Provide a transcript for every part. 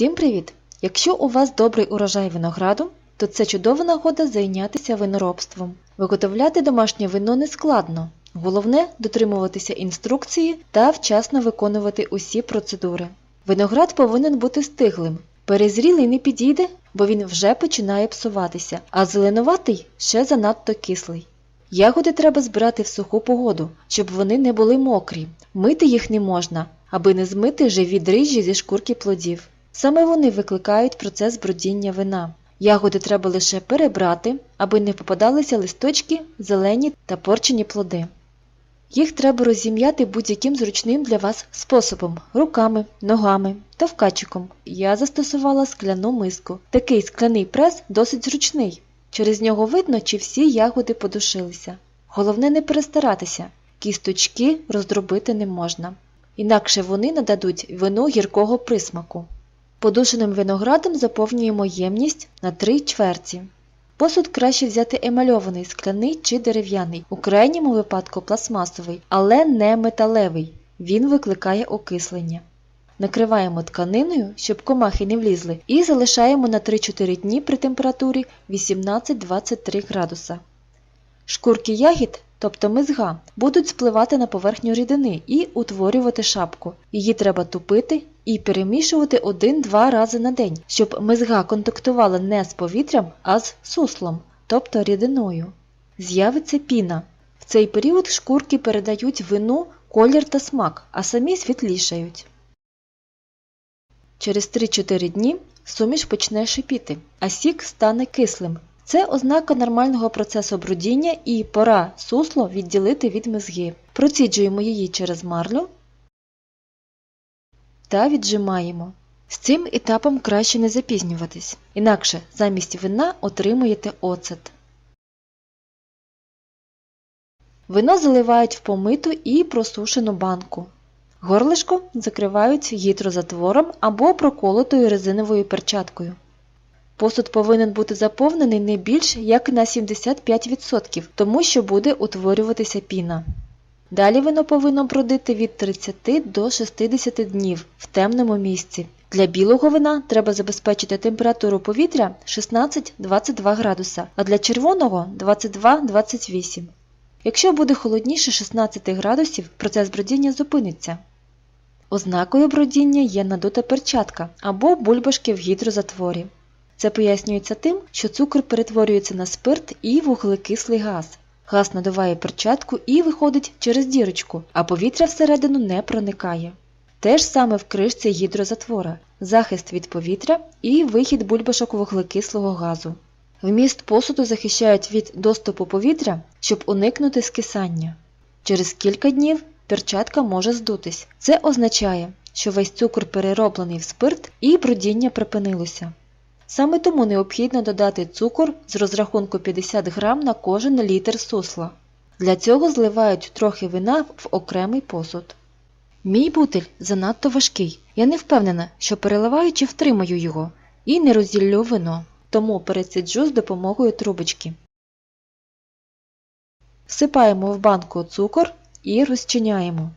Всім привіт! Якщо у вас добрий урожай винограду, то це чудова нагода зайнятися виноробством. Виготовляти домашнє вино не складно. Головне дотримуватися інструкції та вчасно виконувати усі процедури. Виноград повинен бути стиглим. Перезрілий не підійде, бо він вже починає псуватися, а зеленуватий ще занадто кислий. Ягоди треба збирати в суху погоду, щоб вони не були мокрі. Мити їх не можна, аби не змити живі дріжджі зі шкурки плодів. Саме вони викликають процес бродіння вина. Ягоди треба лише перебрати, аби не попадалися листочки, зелені та порчені плоди. Їх треба розім'яти будь-яким зручним для вас способом руками, ногами, товкачиком. Я застосувала скляну миску. Такий скляний прес досить зручний. Через нього видно, чи всі ягоди подушилися. Головне не перестаратися, кісточки роздробити не можна. Інакше вони нададуть вину гіркого присмаку. Подушеним виноградом заповнюємо ємність на 3 чверті. Посуд краще взяти емальований, скляний чи дерев'яний, у крайньому випадку пластмасовий, але не металевий. Він викликає окислення. Накриваємо тканиною, щоб комахи не влізли, і залишаємо на 3-4 дні при температурі 18-23 градуса. Шкурки ягід, тобто мизга, будуть спливати на поверхню рідини і утворювати шапку. Її треба тупити і перемішувати 1-2 рази на день, щоб мизга контактувала не з повітрям, а з суслом, тобто рідиною. З'явиться піна. В цей період шкурки передають вину колір та смак, а самі світлішають. Через 3-4 дні суміш почне шипіти, а сік стане кислим. Це ознака нормального процесу брудіння і пора сусло відділити від мизги. Проціджуємо її через марлю та віджимаємо. З цим етапом краще не запізнюватись, інакше замість вина отримуєте оцет. Вино заливають в помиту і просушену банку. Горлишко закривають гідрозатвором або проколотою резиновою перчаткою. Посуд повинен бути заповнений не більш як на 75%, тому що буде утворюватися піна. Далі вино повинно бродити від 30 до 60 днів в темному місці. Для білого вина треба забезпечити температуру повітря 16-22 градуса, а для червоного 22-28. Якщо буде холодніше 16 градусів, процес бродіння зупиниться. Ознакою бродіння є надута перчатка або бульбашки в гідрозатворі. Це пояснюється тим, що цукор перетворюється на спирт і вуглекислий газ. Газ надуває перчатку і виходить через дірочку, а повітря всередину не проникає. Те ж саме в кришці гідрозатвора захист від повітря і вихід бульбашок вуглекислого газу. Вміст посуду захищають від доступу повітря, щоб уникнути скисання. Через кілька днів перчатка може здутись. Це означає, що весь цукор перероблений в спирт і брудіння припинилося. Саме тому необхідно додати цукор з розрахунку 50 грам на кожен літр сусла. Для цього зливають трохи вина в окремий посуд. Мій бутиль занадто важкий. Я не впевнена, що переливаючи втримаю його і не розділлю вино, тому пересиджу з допомогою трубочки. Всипаємо в банку цукор і розчиняємо.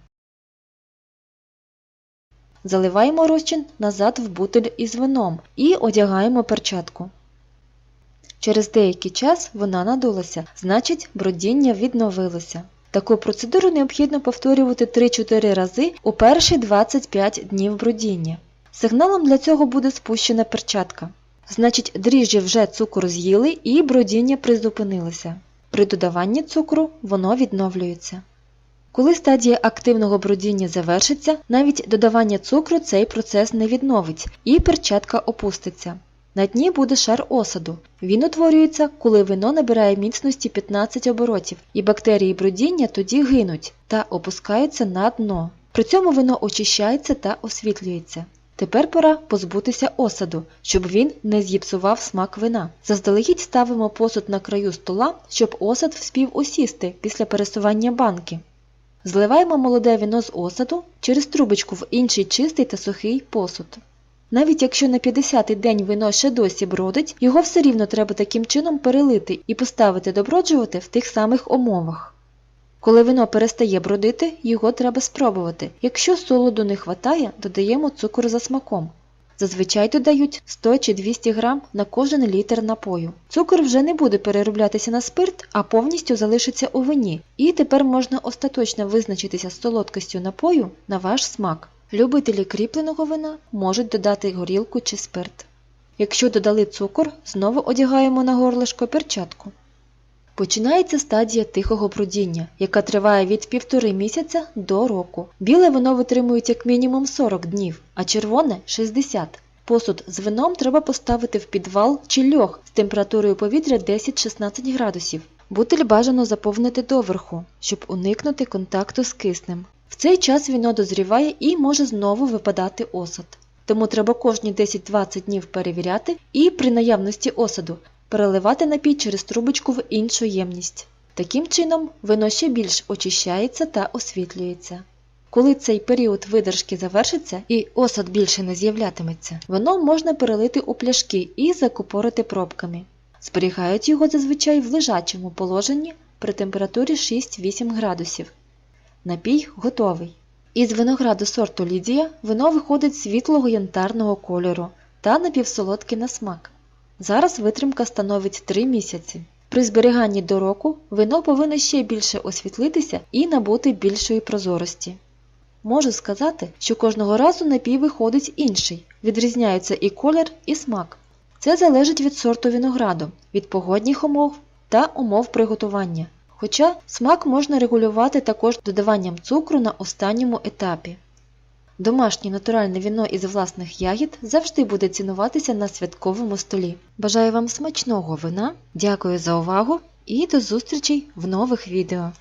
Заливаємо розчин назад в бутиль із вином і одягаємо перчатку. Через деякий час вона надулася, значить бродіння відновилося. Таку процедуру необхідно повторювати 3-4 рази у перші 25 днів бродіння. Сигналом для цього буде спущена перчатка. Значить, дріжджі вже цукор з'їли і бродіння призупинилося. При додаванні цукру воно відновлюється. Коли стадія активного бродіння завершиться, навіть додавання цукру цей процес не відновить і перчатка опуститься. На дні буде шар осаду. Він утворюється, коли вино набирає міцності 15 оборотів, і бактерії бродіння тоді гинуть та опускаються на дно. При цьому вино очищається та освітлюється. Тепер пора позбутися осаду, щоб він не зіпсував смак вина. Заздалегідь ставимо посуд на краю стола, щоб осад вспів осісти після пересування банки. Зливаємо молоде віно з осаду через трубочку в інший чистий та сухий посуд. Навіть якщо на 50-й день вино ще досі бродить, його все рівно треба таким чином перелити і поставити доброджувати в тих самих умовах. Коли вино перестає бродити, його треба спробувати. Якщо солоду не хватає, додаємо цукор за смаком. Зазвичай додають 100 чи 200 грам на кожен літр напою. Цукор вже не буде перероблятися на спирт, а повністю залишиться у вині. І тепер можна остаточно визначитися з солодкістю напою на ваш смак. Любителі кріпленого вина можуть додати горілку чи спирт. Якщо додали цукор, знову одягаємо на горлишко перчатку. Починається стадія тихого брудіння, яка триває від півтори місяця до року. Біле вино витримують як мінімум 40 днів, а червоне 60. Посуд з вином треба поставити в підвал чи льох з температурою повітря 10-16 градусів. Бутиль бажано заповнити доверху, щоб уникнути контакту з киснем. В цей час віно дозріває і може знову випадати осад. Тому треба кожні 10-20 днів перевіряти і при наявності осаду переливати напій через трубочку в іншу ємність. Таким чином, вино ще більш очищається та освітлюється. Коли цей період видержки завершиться і осад більше не з'являтиметься, вино можна перелити у пляшки і закупорити пробками. Зберігають його зазвичай в лежачому положенні при температурі 6-8 градусів. Напій готовий. Із винограду сорту Лідія вино виходить світлого янтарного кольору та напівсолодкий на смак. Зараз витримка становить 3 місяці. При зберіганні до року вино повинно ще більше освітлитися і набути більшої прозорості. Можу сказати, що кожного разу напій виходить інший, відрізняються і колір, і смак. Це залежить від сорту винограду, від погодних умов та умов приготування. Хоча смак можна регулювати також додаванням цукру на останньому етапі. Домашнє натуральне віно із власних ягід завжди буде цінуватися на святковому столі. Бажаю вам смачного вина, дякую за увагу і до зустрічей в нових відео!